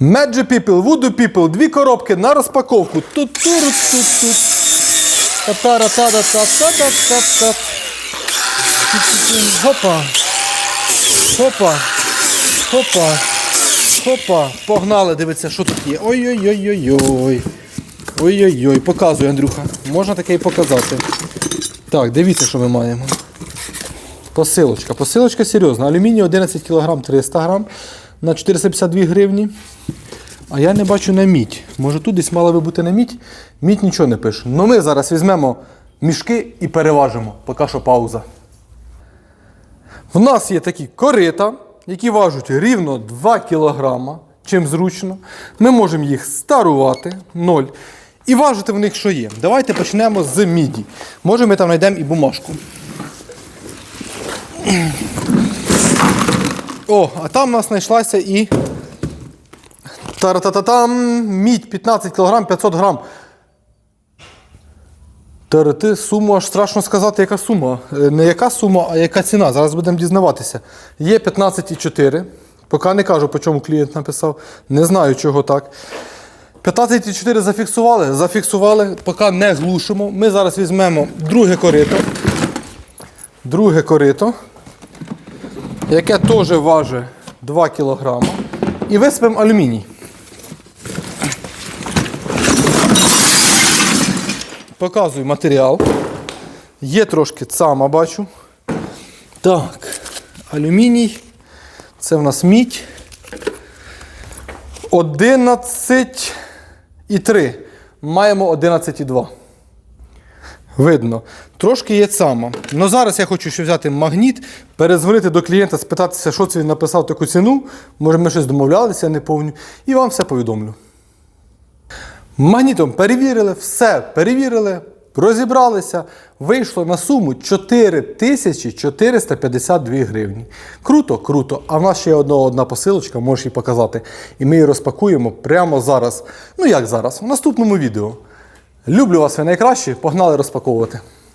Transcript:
Magic People, вуду People, дві коробки на розпаковку. Тут туру тут тут. Хопа. Хопа. Хопа. Хопа. Погнали, дивиться, що тут є. Ой-ой-ой-ой-ой. Ой-ой-ой, показуй, Андрюха. Можна таке і показати. Так, дивіться, що ми маємо. Посилочка. Посилочка серйозна. Алюміній 11 кг 300 грамів на 452 гривні. А я не бачу на мідь. Може тут десь мала би бути на мідь. Мідь нічого не пише. Ну ми зараз візьмемо мішки і переважимо. Поки що пауза. В нас є такі корита, які важать рівно 2 кг, чим зручно. Ми можемо їх старувати 0. І важити в них що є. Давайте почнемо з міді. Може ми там знайдемо і бумажку. О, а там у нас знайшлася і. Тара-та-та-там, мідь 15 кг 500 грам. Терети суму, аж страшно сказати, яка сума. Е, Не яка сума, а яка ціна. Зараз будемо дізнаватися. Є 15,4. Поки не кажу, по чому клієнт написав. Не знаю, чого так. 15,4 зафіксували. Зафіксували, поки не глушимо. Ми зараз візьмемо друге корито. Друге корито, яке теж важить 2 кг. І висипемо алюміній. Показую матеріал. Є трошки цама, бачу. Так, алюміній. Це в нас мідь. 11,3. Маємо 11,2. Видно. Трошки є цама. Ну зараз я хочу ще взяти магніт, перезвонити до клієнта, спитатися, що це він написав таку ціну. Може, ми щось домовлялися, я не повню. І вам все повідомлю. Магнітом перевірили, все перевірили, розібралися. Вийшло на суму 4452 гривні. Круто, круто. А в нас ще є одна, одна посилочка, можеш її показати. І ми її розпакуємо прямо зараз. Ну як зараз? В наступному відео. Люблю вас ви найкращі, погнали розпаковувати.